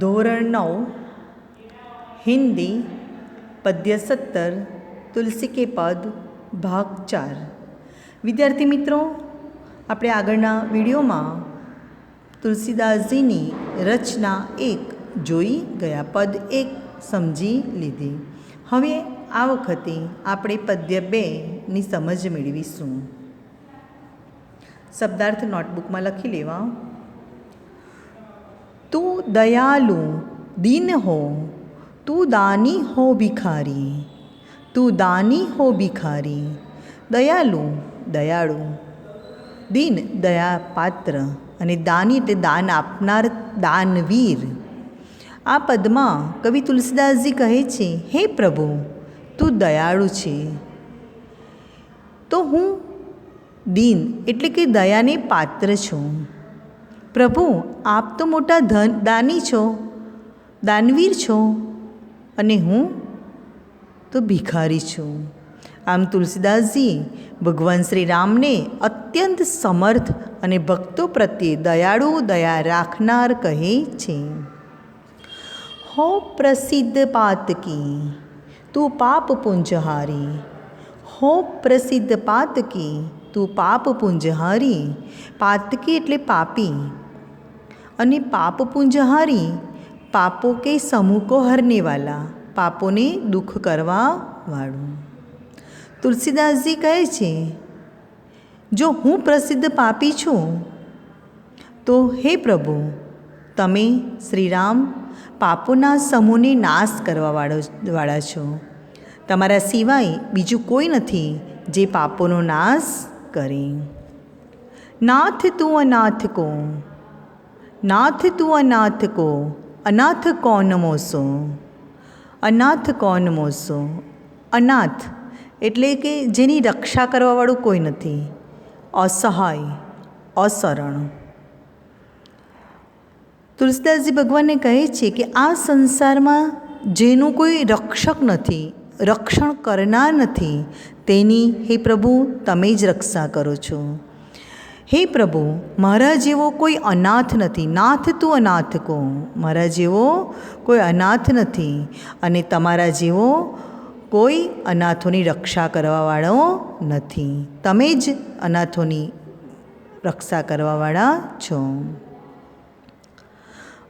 ધોરણ નવ, હિન્દી, પદ્ય સત્તર, તુલસી કે પદ, ભાગ ચાર. વિદ્યાર્થી મિત્રો, આપણે આગળના વિડીયોમાં તુલસીદાસજીની રચના એક જોઈ, ગયા પદ એક સમજી લીધી. હવે આ વખતે આપણે પદ્ય બેની સમજ મેળવીશું. શબ્દાર્થ નોટબુકમાં લખી લેવા. તું દયાલુ દીન હો તું દાની હો ભિખારી તું દાની હો ભિખારી દયાલુ દયાળુ દીન દયા પાત્ર અને દાની એટલે દાન આપનાર દાનવીર આ પદમાં કવિ તુલસીદાસજી કહે છે હે પ્રભુ તું દયાળુ છે તો હું દીન એટલે કે દયાને પાત્ર છું પ્રભુ, આપ તો મોટા ધન, દાની છો, દાનવીર છો અને હું તો ભિખારી છું. આમ તુલસીદાસજી, ભગવાન શ્રી રામને અત્યંત સમર્થ અને ભક્તો પ્રત્યે દયાળુ દયા રાખનાર કહે છે. હો પ્રસિદ્ધ પાતકી તું પાપ પુંજહારી. હો પ્રસિદ્ધ પાતકી તું પાપ પુંજહારી. પાતકી એટલે પાપી. અને પાપ પુંજહારી, પાપો કે સમૂકો હરનેવાલા, પાપોને દુઃખ કરવા વાળું. તુલસીદાસજી કહે છે, જો હું પ્રસિદ્ધ પાપી છું, તો હે પ્રભુ, તમે શ્રીરામ પાપોના સમૂહને નાશ કરવા વાળો વાળા છો. તમારા સિવાય બીજું કોઈ નથી જે પાપોનો નાશ કરે. નાથ તું અનાથ કો નાથ તું અનાથ કો અનાથ કોન મોસો અનાથ કોન મોસો અનાથ એટલે કે જેની રક્ષા કરવાવાળું કોઈ નથી અસહાય અસરણ તુલસીદાસજી ભગવાનને કહે છે કે આ સંસારમાં જેનું કોઈ રક્ષક નથી રક્ષણ કરનાર નથી તેની હે પ્રભુ તમે જ રક્ષા કરો છો હે પ્રભુ, મારા જેવો કોઈ અનાથ નથી. નાથ તું અનાથ કો મારા જેવો કોઈ અનાથ નથી. અને તમારા જેવો કોઈ અનાથોની રક્ષા કરવાવાળો નથી. તમે જ અનાથોની રક્ષા કરવાવાળા છો.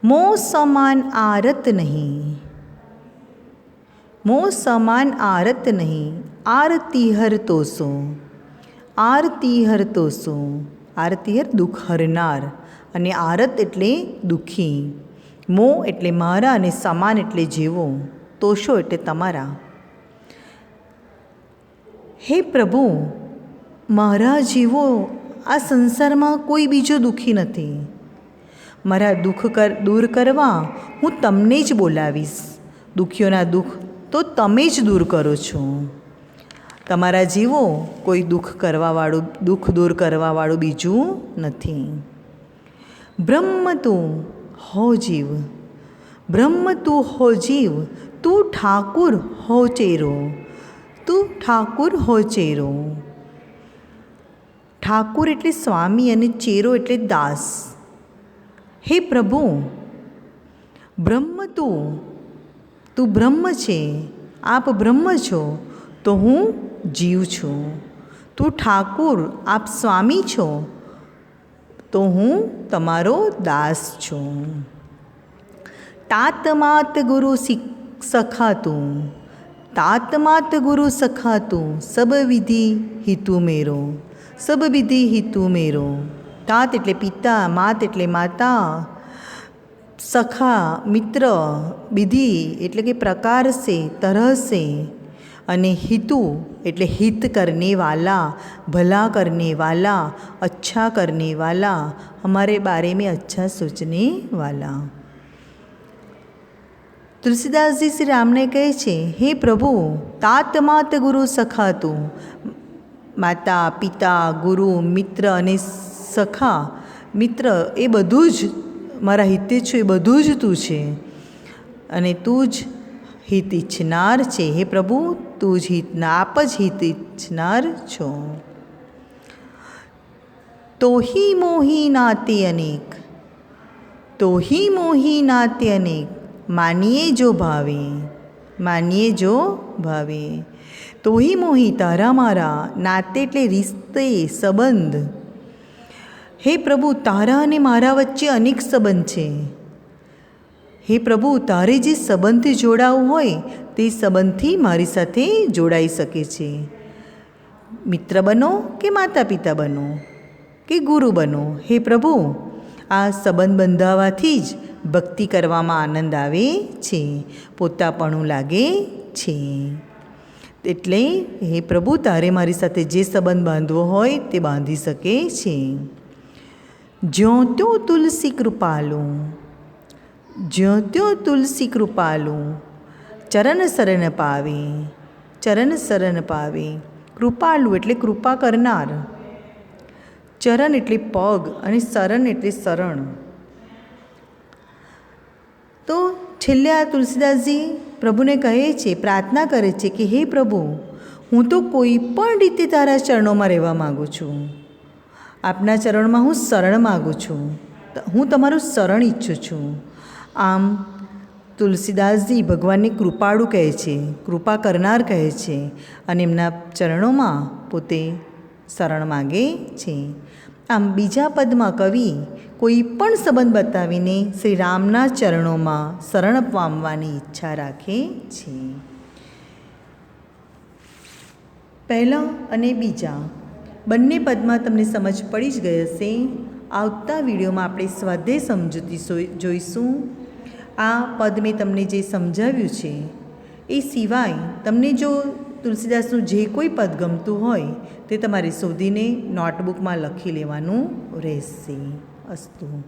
મો સમાન આરત નહીં. મો સમાન આરત નહીં. આરતી હર તોસો આરતી હર સો આરતી હર દુઃખ હરનાર અને આરત એટલે દુઃખી. મો એટલે મારા અને સમાન એટલે જેવો. તોષો એટલે તમારા. હે પ્રભુ, મારા જેવો આ સંસારમાં કોઈ બીજો દુઃખી નથી. મારા દુઃખ કર, દૂર કરવા હું તમને જ બોલાવીશ. દુઃખીઓના દુઃખ તો તમે જ દૂર કરો છો. તમારા જીવો કોઈ દુઃખ કરવાવાળું, દુઃખ દૂર કરવાવાળું બીજું નથી. બ્રહ્મ તું હો જીવ, બ્રહ્મ તું હો જીવ, તું ઠાકુર હો ચેરો, તું ઠાકુર હો ચેરો. ઠાકુર એટલે સ્વામી અને ચેરો એટલે દાસ. હે પ્રભુ, બ્રહ્મ તું તું બ્રહ્મ છે, આપ બ્રહ્મ છો તો હું જીવ છું તું ઠાકુર આપ સ્વામી છો તો હું તમારો દાસ છું તાત માત ગુરુ સખા તું તાત માત ગુરુ સખા તું સબ વિધિ હિતુ મેરો સબ વિધિ હિતુ મેરો તાત એટલે પિતા માત એટલે માતા સખા મિત્ર વિધિ એટલે કે પ્રકાર સે તરહ સે અને હિતુ એટલે હિત કરને વાલા, ભલા કરને વાલા, અચ્છા કરને વાલા હમારે બારે મેં અચ્છા સોચને વાલા. તુલસીદાસજી શ્રી રામને કહે છે, હે પ્રભુ તાત માત ગુરુ સખા તું માતા, પિતા, ગુરુ, મિત્ર અને સખા, મિત્ર એ બધું જ, મારા હિતે છું એ બધું જ તું છે. અને તું જ હિત ઈચ્છનાર છે. હે પ્રભુ, તું જ હિતના આપ જ હિત ઈચ્છનાર છો. તોહી મોહી નાતે અનેક, તોહી મોહી નાત્યને માનીએ જો ભાવે, માનીએ જો ભાવે. તોહી મોહી તારા મારા નાતે એટલે રિશ્તે સંબંધ. હે પ્રભુ, તારા અને મારા વચ્ચે અનેક સંબંધ છે. હે પ્રભુ, તારે જે સંબંધથી જોડાવું હોય, તે સંબંધથી મારી સાથે જોડાઈ શકે છે. મિત્ર બનો કે માતા પિતા બનો કે ગુરુ બનો? હે પ્રભુ, આ સંબંધ બંધાવાથી જ ભક્તિ કરવામાં આનંદ આવે છે, પોતાપણું લાગે છે. એટલે હે પ્રભુ, તારે મારી સાથે જે સંબંધ બાંધવો હોય, તે બાંધી શકે છે. જ્યો ત્યો તુલસી કૃપાલું જ્યો ત્યો તુલસી કૃપાલું, ચરણ શરણ પાવે, ચરણ શરણ પાવે. કૃપાલુ એટલે કૃપા કરનાર. ચરણ એટલે પગ અને શરણ એટલે શરણ. તો છેલ્લે આ તુલસીદાસજી પ્રભુને કહે છે, પ્રાર્થના કરે છે કે, હે પ્રભુ, હું તો કોઈ પણ રીતે તારા ચરણોમાં રહેવા માગું છું. આપના ચરણમાં હું શરણ માગું છું. હું તમારું શરણ ઈચ્છું છું. આમ તુલસીદાસજી ભગવાનને કૃપાળુ કહે છે, કૃપા કરનાર કહે છે અને એમના ચરણોમાં પોતે શરણ માગે છે. આમ બીજા પદમાં કવિ કોઈ પણ સંબંધ બતાવીને શ્રી રામના ચરણોમાં શરણ પામવાની ઈચ્છા રાખે છે. પહેલાં અને બીજા બંને પદમાં તમને સમજ પડી જ ગઈ હશે. આવતા વિડીયોમાં આપણે સ્વાધ્યાય સમજૂતી જોઈશું. આ પદ મેં તમને જે સમજાવ્યું છે, એ સિવાય તમને જો તુલસીદાસનું જે કોઈ પદ ગમતું હોય, તે તમારે શોધીને નોટબુકમાં લખી લેવાનું રહેશે. અસ્તુ.